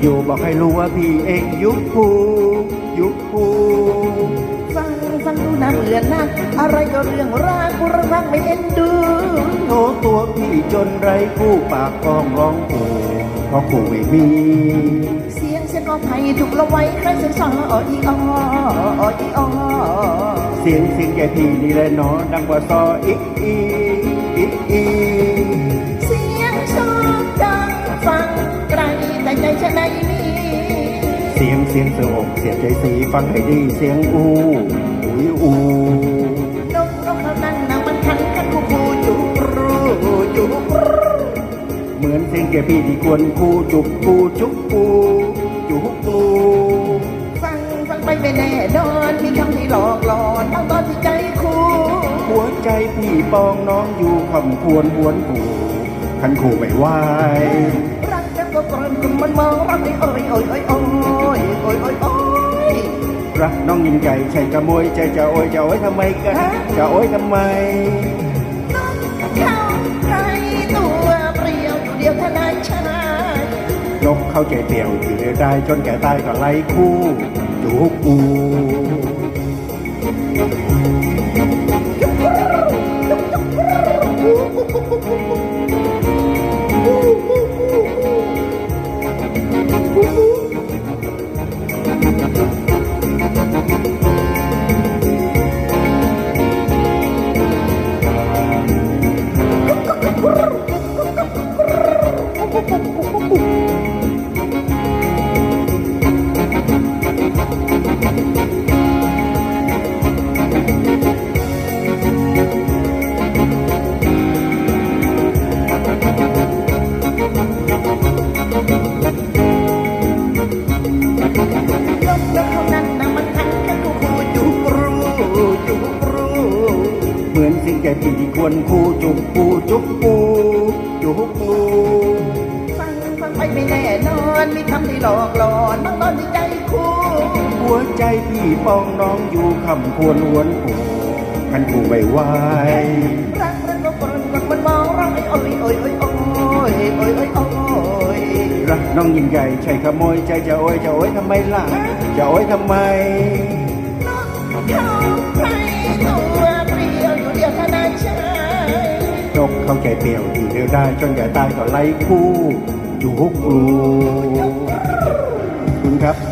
อยู่บอกให้รู้ว่าพี่เองยุคภูยุคภูฟังฟังดูน่าเบื่อนักอะไรก็เรื่องรากกูระวังไม่เอ็นดูโทตัวพี่จนไรกู้ปากกองร้องกูเพราะกูไม่มี เสียงเสียงก็ไผ่ถูกละไว้ใครเสียงสอนออีอออีออเสียงเสียงใหญ่พี่นี่แหละเนอดังกว่าซออีอีอี เสียงเสืออกเสียใจสีฟังให้ดีเสียงอูอุยอูนกนกเขานั่งนั่งมันคันคันคูคูจุกรูจุกเหมือนเสียงแกพี่ที่ควรกูจุกกูจุกกูจุกกูฟังฟังไปไม่แน่นอนมีคำที่หลอกหลอนบางตอนที่ใจคู่หัวใจพี่ปองน้องอยู่คำควรหวนกูคันคู่ไม่ไหวรักกันก็กรนกุนมันมองรักไม่เอ่ยเอ่ยเอ่ยเอ่ย น้องยิ่งใหญ่ใช่กระโมยใจจะโอยจะโอยทำไมกันจะโอยทำไมเข้าใครตัวเปรี้ยวอยู่เดียวทนายชายนกเข้าใจเปี่ยวอยู่เดียวได้จนแก่ตายก็ไล่คู่จุก มือนสิ่งแก่พี่ที่ควรคู่จุกกูจุกกูจุกกูฟังฟังไปไม่แน่นอนมีคำที่หลอกหลอนบางตอนที่ใจคู่หัวใจพี่ปองน้องอยู่คำควรหวนกูคันกูไม่ไหวรักรักก็กรนกุนมันมองรักไม่เอ่ยเอ่ยเอ่ยเอ่ยเอ่ยเอ่ยเอ่ยรักน้องยิ่งใหญ่ใช่ขโมยใจจะโอ้ยจะโอ้ยทำไมล่ะจะโอ้ยทำไมเขาใครตัว กเข้าใจเปี่ยวอยู่เดียวได้จนแก่ตายก็ไล่คู่ อยู่ฮุกกูคุณครับ